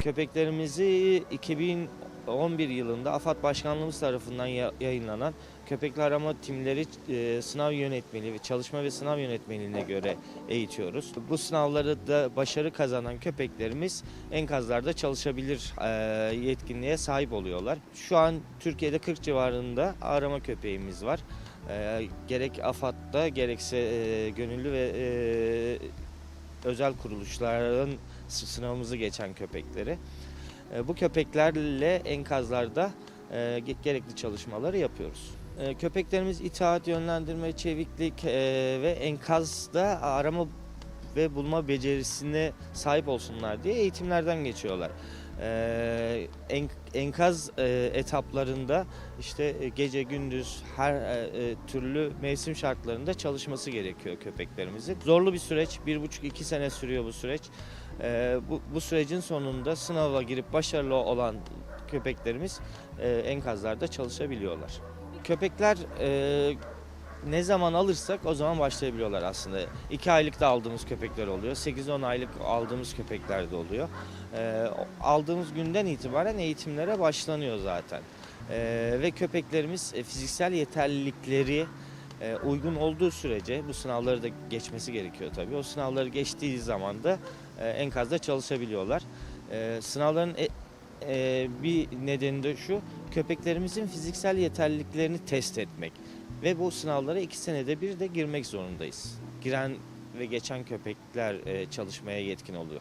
Köpeklerimizi 2011 yılında AFAD Başkanlığımız tarafından ya- yayınlanan köpekli arama timleri e, sınav yönetmeliği ve çalışma ve sınav yönetmeliğine göre eğitiyoruz. Bu sınavları da başarı kazanan köpeklerimiz enkazlarda çalışabilir e, yetkinliğe sahip oluyorlar. Şu an Türkiye'de 40 civarında arama köpeğimiz var. E, gerek AFAD'da gerekse gönüllü ve özel kuruluşların sınavımızı geçen köpekleri. E, Bu köpeklerle enkazlarda e, ge- gerekli çalışmaları yapıyoruz. E, Köpeklerimiz itaat, yönlendirme, çeviklik ve enkazda arama ve bulma becerisine sahip olsunlar diye eğitimlerden geçiyorlar. E, en- enkaz e, etaplarında işte e, gece gündüz her e, e, türlü mevsim şartlarında çalışması gerekiyor köpeklerimizin. Zorlu bir süreç, bir buçuk iki sene sürüyor bu süreç. E, bu, bu sürecin sonunda sınava girip başarılı olan köpeklerimiz e, enkazlarda çalışabiliyorlar. Köpekler e, ne zaman alırsak o zaman başlayabiliyorlar aslında. 2 aylık da aldığımız köpekler oluyor. 8-10 aylık aldığımız köpekler de oluyor. E, aldığımız günden itibaren eğitimlere başlanıyor zaten. E, ve köpeklerimiz e, fiziksel yeterlilikleri e, uygun olduğu sürece bu sınavları da geçmesi gerekiyor tabii. O sınavları geçtiği zaman da e, enkazda çalışabiliyorlar. E, sınavların e, e, bir nedeni de şu, köpeklerimizin fiziksel yeterliliklerini test etmek. Ve bu sınavlara iki senede bir de girmek zorundayız. Giren ve geçen köpekler e, çalışmaya yetkin oluyor.